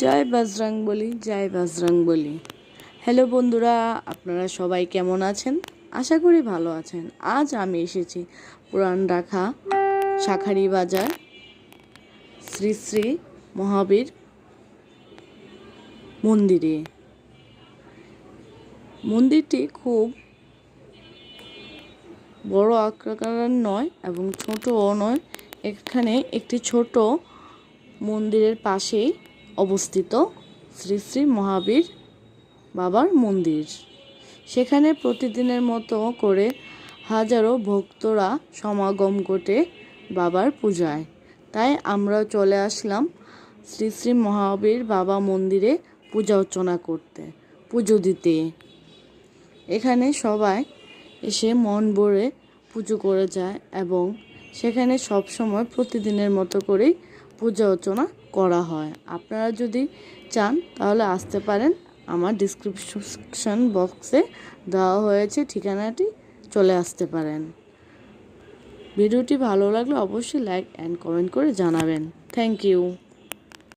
জয় বজরং বলি, জয় বজরং বলি। হ্যালো বন্ধুরা, আপনারা সবাই কেমন আছেন? আশা করি ভালো আছেন। আজ আমি এসেছি পুরান রাখা শাখারি বাজার, শ্রী শ্রী মহাবীর মন্দিরে। মন্দিরটি খুব বড় আকারের নয় এবং ছোটও নয়, এখানে একটি ছোট মন্দিরের পাশেই অবস্থিত শ্রী শ্রী মহাবীর বাবার মন্দির। সেখানে প্রতিদিনের মতো করে হাজারো ভক্তরা সমাগম ঘটে বাবার পূজায়। তাই আমরা চলে আসলাম শ্রী শ্রী মহাবীর বাবা মন্দিরে পূজা অর্চনা করতে, পুজো দিতে। এখানে সবাই এসে মন ভরে পুজো করে যায় এবং সেখানে সব সময় প্রতিদিনের মতো করেই পূজা অর্চনা করা হয়। আপনারা যদি চান, তাহলে আসতে পারেন। আমার ডিসক্রিপশন বক্সে দেওয়া হয়েছে ঠিকানাটি, চলে আসতে পারেন। ভিডিওটি ভালো লাগলে অবশ্যই লাইক অ্যান্ড কমেন্ট করে জানাবেন। Thank you